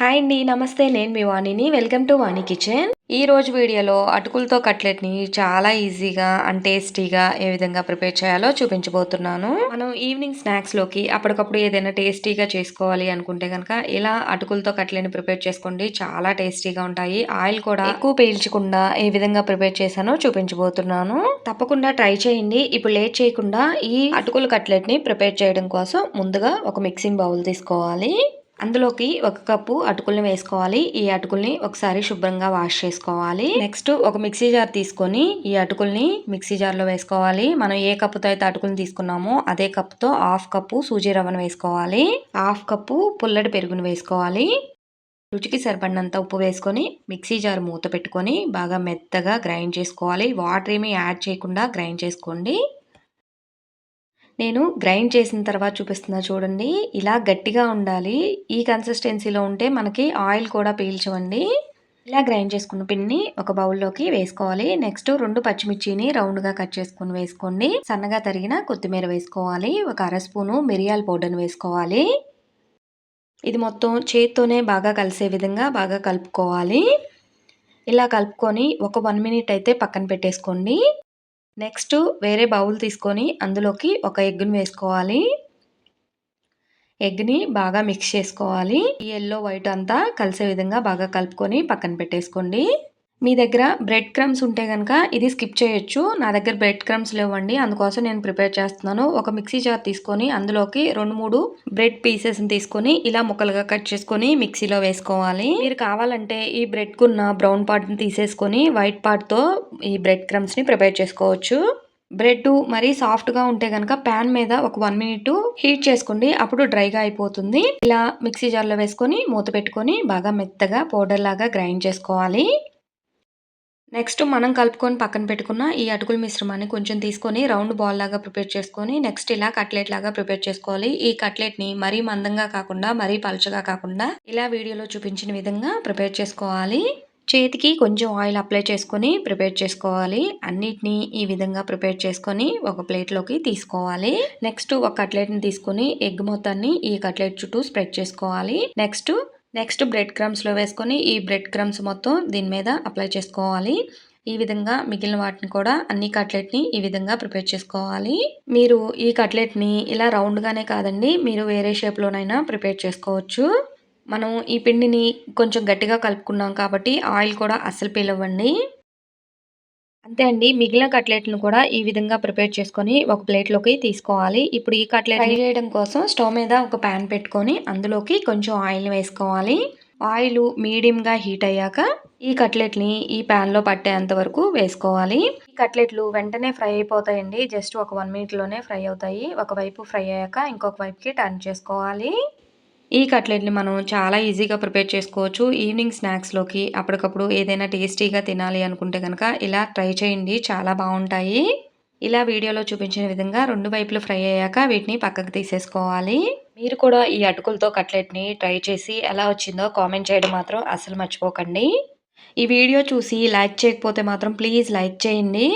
Hi అండి నమస్తే నేను మీ వాణిని. వెల్కమ్ టు వాణి కిచెన్ ఈ రోజు వీడియోలో అటుకులతో కట్లెట్ని చాలా ఈజీగా అండ్ టేస్టీగా ఏ విధంగా ప్రిపేర్ చేయాలో చూపించబోతున్నాను. మనం ఈవినింగ్ స్నాక్స్లోకి అప్పటికప్పుడు ఏదైనా టేస్టీగా చేసుకోవాలి అనుకుంటే కనుక ఇలా అటుకులతో కట్లెట్ని ప్రిపేర్ చేసుకోండి. చాలా టేస్టీగా ఉంటాయి. ఆయిల్ కూడా ఎక్కువ పీల్చకుండా ఏ విధంగా ప్రిపేర్ చేశానో చూపించబోతున్నాను. తప్పకుండా ట్రై చేయండి. ఇప్పుడు లేట్ చేయకుండా ఈ అటుకుల కట్లెట్ని ప్రిపేర్ చేయడం కోసం ముందుగా ఒక మిక్సింగ్ బౌల్ తీసుకోవాలి. అందులోకి ఒక కప్పు అటుకుల్ని వేసుకోవాలి. ఈ అటుకుల్ని ఒకసారి శుభ్రంగా వాష్ చేసుకోవాలి. నెక్స్ట్ ఒక మిక్సీ జార్ తీసుకొని ఈ అటుకుల్ని మిక్సీ జార్లో వేసుకోవాలి. మనం ఏ కప్పుతో అయితే అటుకుల్ని తీసుకున్నామో అదే కప్పుతో హాఫ్ కప్పు సూజీ రవ్వను వేసుకోవాలి. హాఫ్ కప్పు పుల్లడి పెరుగును వేసుకోవాలి. రుచికి సరిపడినంత ఉప్పు వేసుకొని మిక్సీ జార్ మూత పెట్టుకొని బాగా మెత్తగా గ్రైండ్ చేసుకోవాలి. వాటర్ ఏమీ యాడ్ చేయకుండా గ్రైండ్ చేసుకోండి. నేను గ్రైండ్ చేసిన తర్వాత చూపిస్తున్నా చూడండి. ఇలా గట్టిగా ఉండాలి. ఈ కన్సిస్టెన్సీలో ఉంటే మనకి ఆయిల్ కూడా పీల్చవండి. ఇలా గ్రైండ్ చేసుకున్న పిన్ని ఒక బౌల్లోకి వేసుకోవాలి. నెక్స్ట్ రెండు పచ్చిమిర్చిని రౌండ్గా కట్ చేసుకుని వేసుకోండి. సన్నగా తరిగిన కొత్తిమీర వేసుకోవాలి. ఒక అర స్పూను మిరియాల పౌడర్ని వేసుకోవాలి. ఇది మొత్తం చేత్తోనే బాగా కలిసే విధంగా బాగా కలుపుకోవాలి. ఇలా కలుపుకొని ఒక వన్ మినిట్ అయితే పక్కన పెట్టేసుకోండి. నెక్స్ట్ వేరే బౌల్ తీసుకొని అందులోకి ఒక ఎగ్ను వేసుకోవాలి. ఎగ్ని బాగా మిక్స్ చేసుకోవాలి. ఈ ఎల్లో వైట్ అంతా కలిసే విధంగా బాగా కలుపుకొని పక్కన పెట్టేసుకోండి. మీ దగ్గర బ్రెడ్ క్రమ్స్ ఉంటే కనుక ఇది స్కిప్ చేయొచ్చు. నా దగ్గర బ్రెడ్ క్రమ్స్ లేవండి. అందుకోసం నేను ప్రిపేర్ చేస్తున్నాను. ఒక మిక్సీ జార్ తీసుకొని అందులోకి రెండు మూడు బ్రెడ్ పీసెస్ని తీసుకొని ఇలా ముక్కలుగా కట్ చేసుకొని మిక్సీలో వేసుకోవాలి. మీరు కావాలంటే ఈ బ్రెడ్కున్న బ్రౌన్ పార్ట్ని తీసేసుకొని వైట్ పార్ట్తో ఈ బ్రెడ్ క్రమ్స్ని ప్రిపేర్ చేసుకోవచ్చు. బ్రెడ్ మరీ సాఫ్ట్గా ఉంటే కనుక ప్యాన్ మీద ఒక వన్ మినిట్ హీట్ చేసుకోండి. అప్పుడు డ్రైగా అయిపోతుంది. ఇలా మిక్సీ జార్లో వేసుకొని మూత పెట్టుకొని బాగా మెత్తగా పౌడర్ లాగా గ్రైండ్ చేసుకోవాలి. నెక్స్ట్ మనం కలుపుకొని పక్కన పెట్టుకున్న ఈ అటుకుల మిశ్రమాన్ని కొంచెం తీసుకొని రౌండ్ బాల్ లాగా ప్రిపేర్ చేసుకొని నెక్స్ట్ ఇలా కట్లెట్ లాగా ప్రిపేర్ చేసుకోవాలి. ఈ కట్లెట్ని మరీ మందంగా కాకుండా మరీ పలుచగా కాకుండా ఇలా వీడియోలో చూపించిన విధంగా ప్రిపేర్ చేసుకోవాలి. చేతికి కొంచెం ఆయిల్ అప్లై చేసుకొని ప్రిపేర్ చేసుకోవాలి. అన్నిటినీ ఈ విధంగా ప్రిపేర్ చేసుకొని ఒక ప్లేట్లోకి తీసుకోవాలి. నెక్స్ట్ ఒక కట్లెట్ని తీసుకొని ఎగ్ మొత్తాన్ని ఈ కట్లెట్ చుట్టూ స్ప్రెడ్ చేసుకోవాలి. నెక్స్ట్ నెక్స్ట్ బ్రెడ్ క్రమ్స్లో వేసుకొని ఈ బ్రెడ్ క్రమ్స్ మొత్తం దీని మీద అప్లై చేసుకోవాలి. ఈ విధంగా మిగిలిన వాటిని కూడా అన్ని కట్లెట్ని ఈ విధంగా ప్రిపేర్ చేసుకోవాలి. మీరు ఈ కట్లెట్ని ఇలా రౌండ్గానే కాదండి మీరు వేరే షేప్లోనైనా ప్రిపేర్ చేసుకోవచ్చు. మనం ఈ పిండిని కొంచెం గట్టిగా కలుపుకున్నాం కాబట్టి ఆయిల్ కూడా అస్సలు పీలవ్వండి అంతే అండి. మిగిలిన కట్లెట్లను కూడా ఈ విధంగా ప్రిపేర్ చేసుకొని ఒక ప్లేట్లోకి తీసుకోవాలి. ఇప్పుడు ఈ కట్లెట్ ఫ్రై చేయడం కోసం స్టవ్ మీద ఒక ప్యాన్ పెట్టుకొని అందులోకి కొంచెం ఆయిల్ వేసుకోవాలి. ఆయిల్ మీడియంగా హీట్ అయ్యాక ఈ కట్లెట్ని ఈ ప్యాన్లో పట్టేంత వరకు వేసుకోవాలి. ఈ కట్లెట్లు వెంటనే ఫ్రై అయిపోతాయండి. జస్ట్ ఒక వన్ మినిట్లోనే ఫ్రై అవుతాయి. ఒకవైపు ఫ్రై అయ్యాక ఇంకొక వైపుకి టర్న్ చేసుకోవాలి. ఈ కట్లెట్ని మనం చాలా ఈజీగా ప్రిపేర్ చేసుకోవచ్చు. ఈవినింగ్ స్నాక్స్లోకి అప్పటికప్పుడు ఏదైనా టేస్టీగా తినాలి అనుకుంటే కనుక ఇలా ట్రై చేయండి. చాలా బాగుంటాయి. ఇలా వీడియోలో చూపించిన విధంగా రెండు వైపులు ఫ్రై అయ్యాక వీటిని పక్కకు తీసేసుకోవాలి. మీరు కూడా ఈ అటుకులతో కట్లెట్ని ట్రై చేసి ఎలా వచ్చిందో కామెంట్ చేయడం మాత్రం అసలు మర్చిపోకండి. ఈ వీడియో చూసి లైక్ చేయకపోతే మాత్రం ప్లీజ్ లైక్ చేయండి.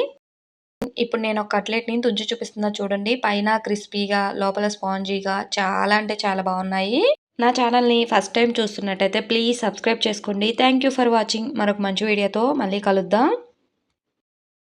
ఇప్పుడు నేను ఒక కట్లెట్ని తుంచి చూపిస్తున్నా చూడండి. పైన క్రిస్పీగా లోపల స్పాంజీగా చాలా అంటే చాలా బాగున్నాయి. నా ఛానల్ని ఫస్ట్ టైం చూస్తున్నట్టయితే ప్లీజ్ సబ్స్క్రైబ్ చేసుకోండి. థ్యాంక్ యూ ఫర్ వాచింగ్ మరొక మంచి వీడియోతో మళ్ళీ కలుద్దాం.